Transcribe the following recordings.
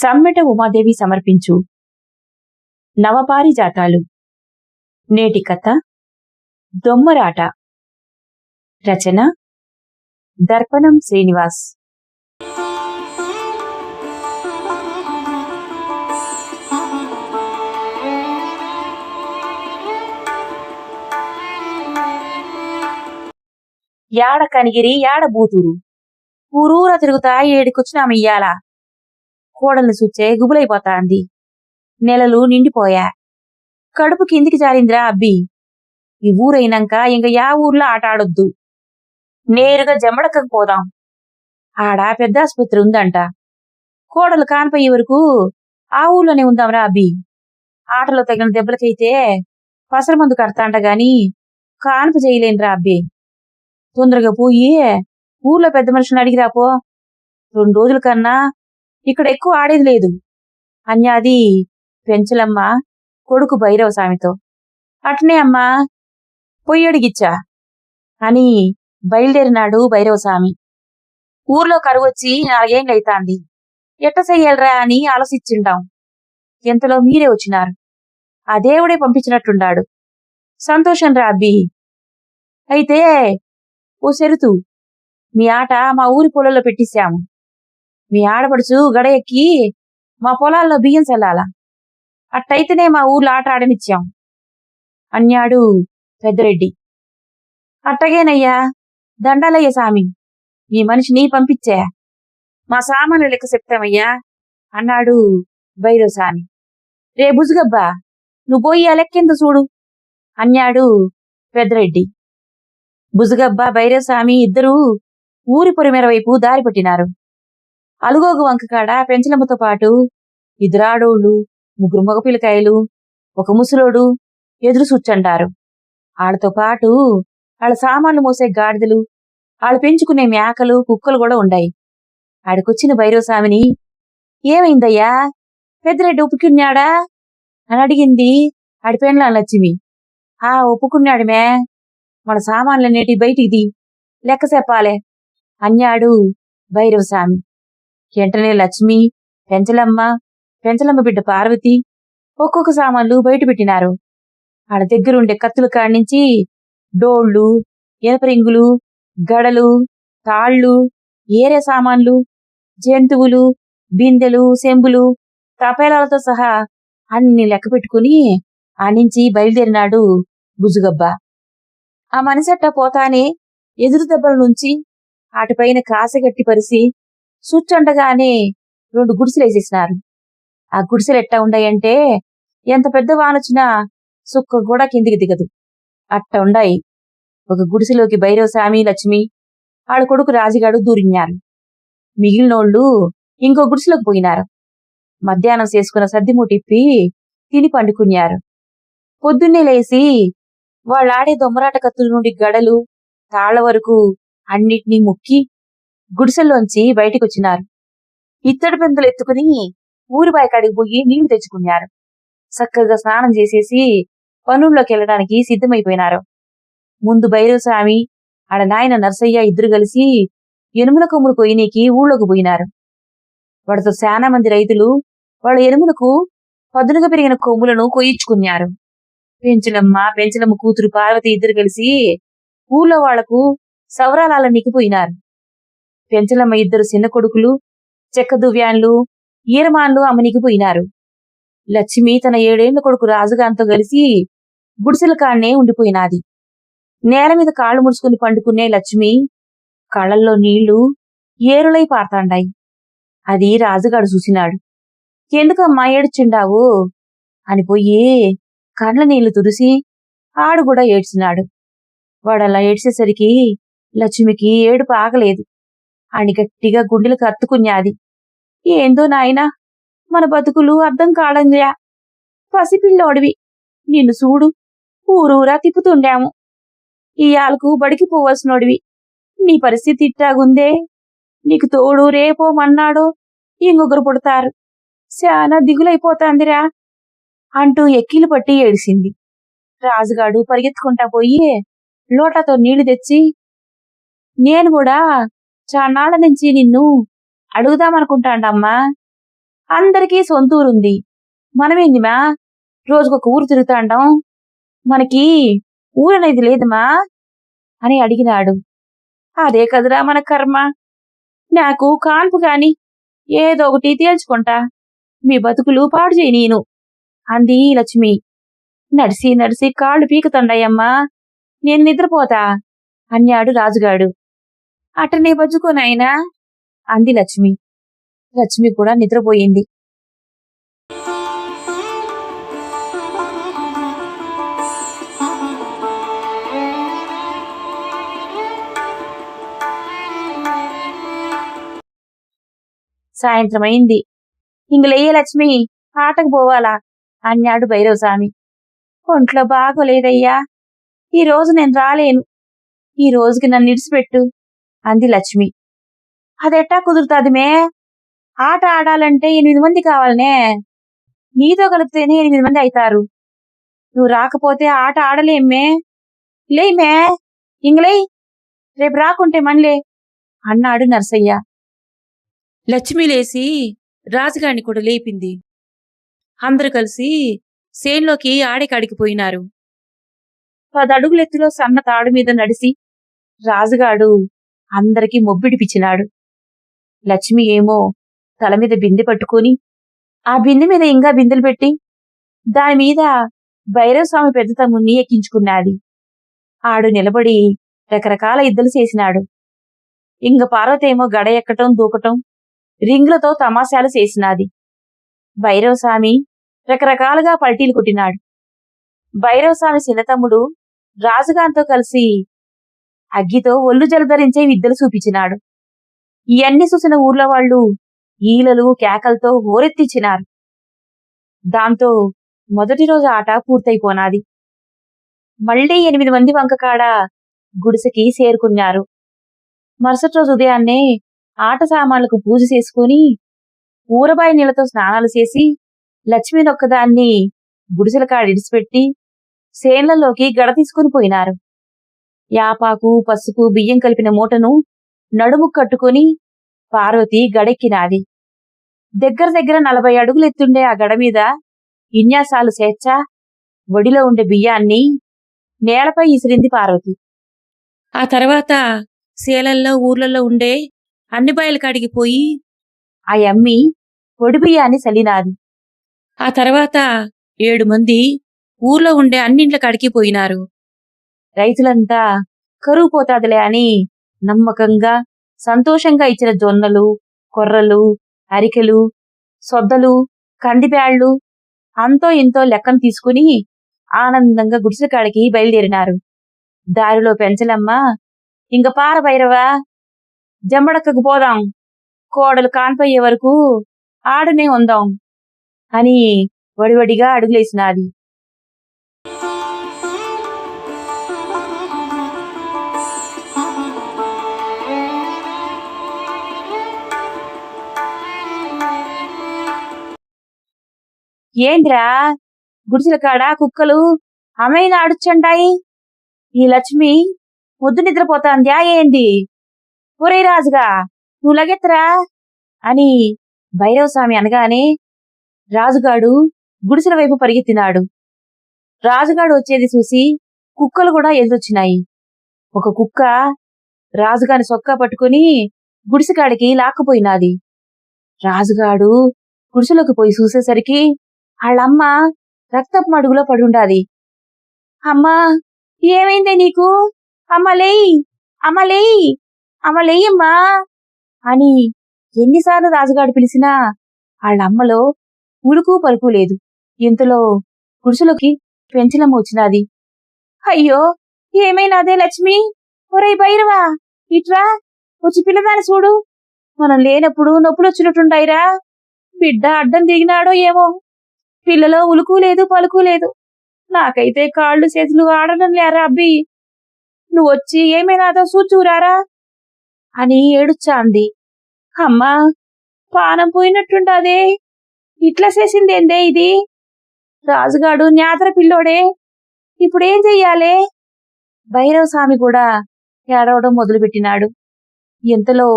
సమ్మెట ఉమాదేవి సమర్పించు. నవపారిజాతాలు. నేటి కథ. దొమ్మరాట. రచన. దర్పణం శ్రీనివాస్. యాడ కనిగిరి యాడ బూతురు? ఊరూర తిరుగుతా ఏడికొచ్చినాము కోడల్ని చూచే గుబులైపోతాంది. నెలలు నిండిపోయా. కడుపు కిందికి జారిందిరా అబ్బి. ఈ ఊరైనాక ఇంక యా ఊర్లో ఆట ఆడొద్దు. నేరుగా జమ్మడకకు పోదాం. ఆడ పెద్ద ఆసుపత్రి ఉందంట. కోడలు కానిపోయే వరకు ఆ ఊర్లోనే ఉందాంరా అబ్బి. ఆటలో తగిన దెబ్బలకైతే పసర మందు కడతాంట గాని కానుక చేయలేనురా అబ్బి. తొందరగా పోయి ఊర్లో పెద్ద మనుషుని అడిగిరాపో రెండు రోజుల కన్నా ఇక్కడ ఎక్కువ ఆడేది లేదు. అన్యాది పెంచలమ్మ కొడుకు భైరవ స్వామితో అట్నే అమ్మా పొయ్యడిగిచ్చా అని బయలుదేరినాడు భైరవ స్వామి ఊర్లో కరువొచ్చి నాలుగేండ్లు అయితాంది. ఎట్ట చెయ్యాలరా అని ఆలోచించిండాం ఎంతలో మీరే వచ్చినారు. ఆ దేవుడే పంపించినట్టుండాడు. సంతోషం రా అబ్బి. అయితే ఓ సెరుతు మీ ఆట మా ఊరి పొలంలో పెట్టేశాము మీ ఆడపడుచు గడ ఎక్కి మా పొలాల్లో బియ్యం చల్లాల? అట్టయితేనే మా ఊర్లో ఆట ఆడనిచ్చాం. అన్నాడు పెద్దరెడ్డి. అట్టగేనయ్యా దండాలయ్య సామి మీ మనిషిని పంపించా. మా సామాన్లు లెక్క చెప్తామయ్యా అన్నాడు భైరవ సామి. రే బుజుగబ్బా నువ్వు పోయి ఆ లెక్కెంత చూడు అన్నాడు పెద్దరెడ్డి. బుజుగబ్బా భైరవ స్వామి ఇద్దరూ ఊరి పొరిమెర వైపు దారి పట్టినారు. అలుగోగు వంకకాడ పెంచలమ్మతో పాటు ఇద్దరాడోళ్ళు ముగ్గురు మగపిల్లకాయలు ఒక ముసలోడు ఎదురు సుచ్చంటారు ఆడతో పాటు వాళ్ళ సామాన్లు మోసే గాడిదలు వాళ్ళు పెంచుకునే మేకలు కుక్కలు కూడా ఉండాయి. ఆడికొచ్చిన భైరవస్వామిని ఏమైందయ్యా? పెద్దరెడ్డి ఒప్పుకున్నాడా? అని అడిగింది ఆడి పెండ్లా లక్ష్మి ఆ ఒప్పుకున్నాడుమే. మన సామాన్లన్నిటి బయటికి లెక్క చెప్పాలే అన్నాడు భైరవస్వామి. వెంటనే లక్ష్మి పెంచలమ్మ పెంచలమ్మ బిడ్డ పార్వతి ఒక్కొక్క సామాన్లు బయట పెట్టినారు. ఆడ దగ్గరుండే కత్తుల కాడ్నుంచి డోళ్ళు ఎనపరింగులు గడలు తాళ్ళు ఏరే సామాన్లు జంతువులు బిందెలు సెంబులు తపేలాలతో సహా అన్ని లెక్క పెట్టుకుని ఆ బయలుదేరినాడు బుజుగబ్బ. ఆ మనిషట్ట పోతానే ఎదురు దెబ్బల నుంచి ఆటిపైన కాసగట్టి పరిసి సుచ్చండగానే రెండు గుడిసెలు వేసేసినారు. ఆ గుడిసెలు ఎట్టా ఉండాయంటే ఎంత పెద్ద వానొచ్చినా సుక్క కూడా కిందికి దిగదు. అట్ట ఉండాయి. ఒక గుడిసెలోకి భైరవ స్వామి లక్ష్మి ఆడ కొడుకు రాజుగాడు దూరిన్నారు మిగిలినోళ్ళు ఇంకో గుడిసెలోకి పోయినారు. మధ్యాహ్నం చేసుకున్న సర్దిమూటిప్పి తిని పండుకున్నారు. పొద్దున్నే లేసి వాళ్ళాడే దొమ్మరాట కత్తుల నుండి గడలు తాళ్ళ వరకు అన్నిటినీ ముక్కి గుడిసెల్లోంచి బయటికొచ్చినారు. ఇత్తడి పెందులు ఎత్తుకుని ఊరి కాడికి పోయి నీళ్ళు తెచ్చుకున్నారు. చక్కగా స్నానం చేసేసి పనుల్లోకి వెళ్ళడానికి సిద్ధమైపోయినారు. ముందు భైరవస్వామి ఆడ నాయన నర్సయ్య ఇద్దరు కలిసి ఎనుముల కొమ్ములు కొయ్యనీకి ఊళ్ళోకి పోయినారు. వాడితో చాలా మంది రైతులు వాళ్ళ ఎనుములకు పదునుగా పెరిగిన కొమ్ములను కొయ్యించుకున్నారు పెంచులమ్మ పెంచులమ్మ కూతురు పార్వతి ఇద్దరు కలిసి ఊళ్ళో వాళ్ళకు సవరాలాల నికిపోయినారు పెంచలమ్మ ఇద్దరు చిన్న కొడుకులు చెక్క దువ్యాన్లు ఈరమాన్లు అమ్మనికి పోయినారు. లక్ష్మి తన ఏడేళ్ళ కొడుకు రాజుగాంతో కలిసి గుడిసెల కాడనే ఉండిపోయినాది. నేల మీద కాళ్ళు ముడుచుకుని పండుకునే లక్ష్మి కళ్ళల్లో నీళ్ళు ఏరులై పారతాండాయి. అది రాజుగాడు చూసినాడు. ఎందుకమ్మా ఏడ్చిండావు? అని పోయి కండ్ల నీళ్ళు తుడిసి ఆడు కూడా ఏడ్చినాడు. వాడలా ఏడ్చేసరికి లక్ష్మికి ఏడుపు ఆగలేదు. అని గట్టిగా గుండెలకు అత్తుకున్నాది ఏందో నాయనా మన బతుకులు అర్థం కాడంగా పసిపిల్లోడివి. నిన్ను చూడు ఊరూరా తిప్పుతుండాము. ఇయాలకు బడికి పోవలసినోడివి. నీ పరిస్థితి ఇట్టాగుందే. నీకు తోడు రేపో మన్నాడో ఇంకొకరు పుడతారు. శానా దిగులైపోతాందిరా అంటూ ఎక్కిలు పట్టి ఏడిసింది. రాజుగాడు పరిగెత్తుకుంటా పోయి లోటాతో నీళ్ళు తెచ్చి నేను కూడా చాన్నాళ్ళ నుంచి నిన్ను అడుగుదామనుకుంటాండమ్మా. అందరికీ సొంతూరుంది. మనమేందిమా? రోజుకొక ఊరు తిరుగుతాండం. మనకి ఊరనేది లేదమ్మా అని అడిగినాడు. అదే కదురా మన కర్మ. నాకు కాన్పు కాని ఏదో ఒకటి తేల్చుకుంటా. మీ బతుకులు పాడు చేయి నేను అంది లక్ష్మి. నడిసి నడిసి కాళ్ళు పీకుతండాయమ్మా. నేను నిద్రపోతా అన్నాడు రాజుగాడు. అటనే బజ్జుకోనాయనా అంది లక్ష్మి. లక్ష్మి కూడా నిద్రపోయింది. సాయంత్రం అయింది ఇంగలయ్యే లక్ష్మి ఆటకు పోవాలా? అన్నాడు భైరవస్వామి. ఒంట్లో బాగోలేదయ్యా. ఈ రోజు నేను రాలేను. ఈ రోజుకి నన్ను ఇడిచిపెట్టు. అంది లక్ష్మి. అదెట్టా కుదురుతాదిమే ఆట ఆడాలంటే ఎనిమిది మంది కావాలనే. నీతో కలిపితేనే ఎనిమిది మంది అవుతారు నువ్వు రాకపోతే ఆట ఆడలేమ్మే లేమే ఇంగ్లే రేపు రాకుంటే మన్లే అన్నాడు నర్సయ్య. లక్ష్మి లేచి రాజుగాడిని కూడా లేపింది. అందరూ కలిసి సేన్లోకి ఆడేకాడికి పోయినారు. పదడుగులెత్తులో సన్న తాడు మీద నడిసి రాజుగాడు అందరికీ మొబ్బిడిపిచ్చినాడు. లక్ష్మి ఏమో తల మీద బిందె పట్టుకొని ఆ బిందె మీద ఇంకా బిందెలు పెట్టి దాని మీద భైరవస్వామి పెద్ద తమ్ముణ్ణి ఎక్కించుకున్నాది ఆడు నిలబడి రకరకాల ఇద్దలు చేసినాడు. ఇంక పార్వతేమో గడ ఎక్కటం దూకటం రింగులతో తమాషాలు చేసినాది. భైరవస్వామి రకరకాలుగా పల్టీలు కొట్టినాడు. భైరవస్వామి చిన్నతమ్ముడు రాజుగాంతో కలిసి అగ్గితో ఒళ్ళు జలధరించే విద్యలు చూపించినాడు. ఇవన్నీ చూసిన ఊర్లో వాళ్ళు ఈలలు కేకలతో హోరెత్తిచ్చినారు. దాంతో మొదటి రోజు ఆట పూర్తయిపోనాది. మళ్ళీ ఎనిమిది మంది వంకకాడ గుడిసెకి చేరుకున్నారు. మరుసటి రోజు ఉదయాన్నే ఆట సామాన్లకు పూజ చేసుకుని ఊరబాయి నీళ్ళతో స్నానాలు చేసి లక్ష్మీనొక్కదాన్ని గుడిసెల కాడ ఇడిచిపెట్టి సేన్లలోకి గడ తీసుకుని పోయినారు. యాపాకు పసుపు బియ్యం కలిపిన మూటను నడుము కట్టుకుని పార్వతి గడెక్కినాది. దగ్గర దగ్గర నలభై అడుగులు ఎత్తుండే ఆ గడ మీద విన్యాసాలు స్వేచ్ఛ ఒడిలో ఉండే బియ్యాన్ని నేలపై ఇసిరింది పార్వతి. ఆ తర్వాత శీలల్లో ఊర్లలో ఉండే అన్ని బాయలు కాడికి పోయి ఆ అమ్మి పొడి బియ్యాన్ని చల్లినాది. ఆ తర్వాత ఏడు మంది ఊర్లో ఉండే అన్నింట్ల కాడికి పోయినారు రైతులంతా కరువు పోతాదిలే అని నమ్మకంగా సంతోషంగా ఇచ్చిన జొన్నలు కొర్రలు అరికెలు సొద్దలు కందిబ్యాళ్ళు అంతో ఇంతో లెక్కను తీసుకుని ఆనందంగా గుడిసెకాడికి బయలుదేరినారు. దారిలో పెంచలమ్మ ఇంక పార భైరవా జమ్మడక్కకు పోదాం కోడలు కాన్పయ్యే వరకు ఆడనే ఉందాం అని వడివడిగా అడుగులేసినాది. ఏంద్రా? గుడిసెల కాడ కుక్కలు అమ్మాయిని ఆడుచండాయి. ఈ లక్ష్మి ముద్దు నిద్రపోతాందా ఏంది? ఒరే రాజుగా నువ్వు లగెత్తరా? అని భైరవస్వామి అనగానే రాజుగాడు గుడిసెల వైపు పరిగెత్తినాడు. రాజుగాడు వచ్చేది చూసి కుక్కలు కూడా ఎదురొచ్చినాయి. ఒక కుక్క రాజుగాని సొక్కా పట్టుకుని గుడిసెకాడికి లాక్కుపోయినాది. రాజుగాడు గుడిసెలోకి పోయి చూసేసరికి వాళ్ళమ్మ రక్తపు మడుగులో పడుండాది అమ్మా ఏమైందే నీకు? అమ్మలేయ్ అమ్మలేయ్ అమ్మలేయమ్మా అని ఎన్నిసార్లు రాజుగాడు పిలిచినా వాళ్ళమ్మలో ఉడుకు పలుకు లేదు. ఇంతలో గుడిసెలోకి పెంచలమ్మ వచ్చినాది. అయ్యో ఏమైనాదే లక్ష్మి? ఒరేయ్ భైరవా ఇట్రా వచ్చి పిల్లదాని చూడు. మనం లేనప్పుడు నొప్పులు వచ్చినట్టుండాయిరా బిడ్డ అడ్డం దిగినాడో ఏమో. పిల్లలో ఉలుకు లేదు పలుకు లేదు. నాకైతే కాళ్ళు చేతులు ఆడడం లేరా అబ్బి? నువ్వు వచ్చి ఏమైనాదో సూచూరారా? అని ఏడుచ్చా అమ్మా పానం పోయినట్టుండాదే. ఇట్లా చేసిందేందే ఇది? రాజుగాడు న్యాతర పిల్లోడే. ఇప్పుడేం చెయ్యాలే? భైరవ స్వామి కూడా ఏడవడం మొదలుపెట్టినాడు. ఇంతలో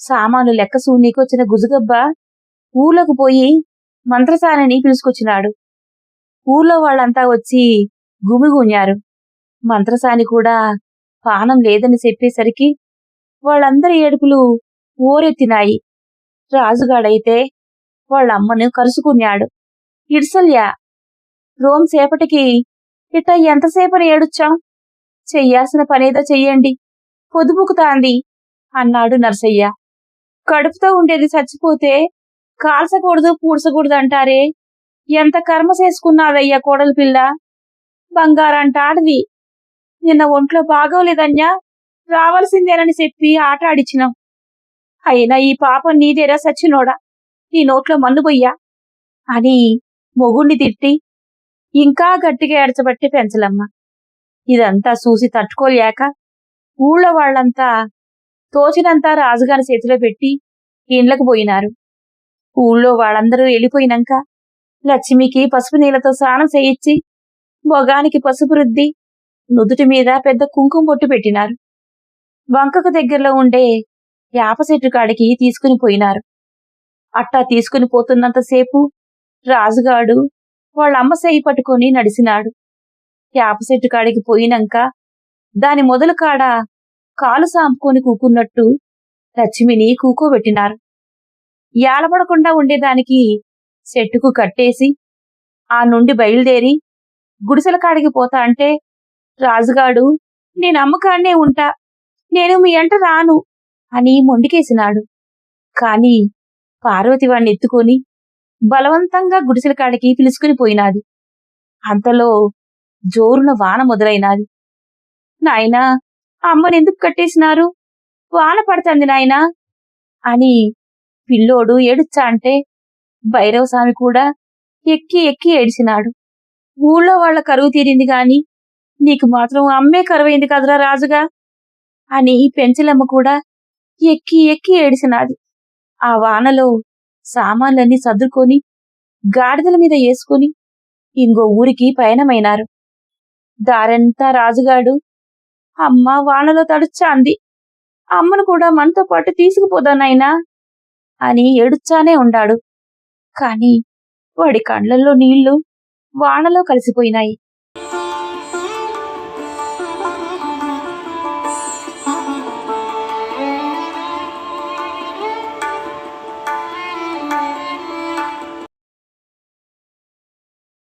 సామాను లెక్క సూనీకొచ్చిన గుజుగబ్బ ఊళ్ళకు పోయి మంత్రసానిని పిలుచుకొచ్చినాడు. ఊర్లో వాళ్ళంతా వచ్చి గుమిగూన్యారు మంత్రసాని కూడా పానం లేదని చెప్పేసరికి వాళ్ళందరి ఏడుపులు ఓరెత్తినాయి రాజుగాడైతే వాళ్ళమ్మను కరుసుకున్నాడు. ఇడ్సల్యా రోమ్ సేపటికి ఇట్ట ఎంతసేపని ఏడుచ్చాం? చెయ్యాల్సిన పనేదో చెయ్యండి. పొదుపుకుతాంది అన్నాడు నర్సయ్య. కడుపుతో ఉండేది చచ్చిపోతే కాల్చకూడదు పూడ్చకూడదు అంటారే? ఎంత కర్మ చేసుకున్నాదయ్యా కోడలి పిల్ల? బంగారంటాడిది నిన్న ఒంట్లో బాగోలేదన్యా? రావాల్సిందేనని చెప్పి ఆట ఆడిచ్చినాం. అయినా ఈ పాపం నీదేరా సచ్చినోడా నీ నోట్లో మన్ను పొయ్యా? అని మొగుణ్ణి తిట్టి ఇంకా గట్టిగా ఎడచబట్టి పెంచలమ్మ. ఇదంతా చూసి తట్టుకోలేక ఊళ్ళో వాళ్ళంతా తోచినంతా రాజుగారి చేతిలో పెట్టి ఇండ్లకు పోయినారు. ఊళ్ళో వాళ్ళందరూ వెళ్ళిపోయినాక లక్ష్మికి పసుపు నీళ్ళతో స్నానం చేయించి మొగానికి పసుపు రుద్ది నుదుటి మీద పెద్ద కుంకుమ బొట్టు పెట్టినారు. వంకకు దగ్గరలో ఉండే యాప చెట్టు కాడికి తీసుకుని పోయినారు. అట్టా తీసుకుని పోతున్నంతసేపు రాజుగాడు వాళ్ళ అమ్మ చేయి పట్టుకొని నడిసినాడు. యాప చెట్టు కాడికి పోయినాక దాని మొదలు కాడ కాలు సాంపుకొని కూకున్నట్టు లక్ష్మిని కూకోబెట్టినారు. యాలపడకుండా ఉండేదానికి చెట్టుకు కట్టేసి ఆ నుండి బయలుదేరి గుడిసెల కాడికి పోతా అంటే రాజుగాడు నేను అమ్మకాన్నే ఉంటా. నేను మీ అంట రాను అని మొండికేసినాడు. కాని పార్వతి వాణ్ణి ఎత్తుకొని బలవంతంగా గుడిసెల కాడికి పిలుచుకుని పోయినాది. అంతలో జోరున వాన మొదలైనాది. నాయనా అమ్మనెందుకు కట్టేసినారు? వాన పడుతుంది నాయనా అని పిల్లోడు ఏడుచ్చా అంటే భైరవస్వామి కూడా ఎక్కి ఎక్కి ఏడిచినాడు. ఊళ్ళో వాళ్ళ కరువు తీరింది గాని నీకు మాత్రం అమ్మే కరువైంది కదరా రాజుగా అని పెంచలమ్మ కూడా ఎక్కి ఎక్కి ఏడిసినాది ఆ వానలో సామాన్లన్నీ సర్దుకొని గాడిదల మీద వేసుకుని ఇంకో ఊరికి పయనమైనారు. దారంతా రాజుగాడు అమ్మ వానలో తడుచ్చా అంది అమ్మను కూడా మనతో పాటు తీసుకుపోదానైనా అని ఏడుచ్చానే ఉండాడు. కాని వాడి కండ్లల్లో నీళ్ళు వానలో కలిసిపోయినాయి.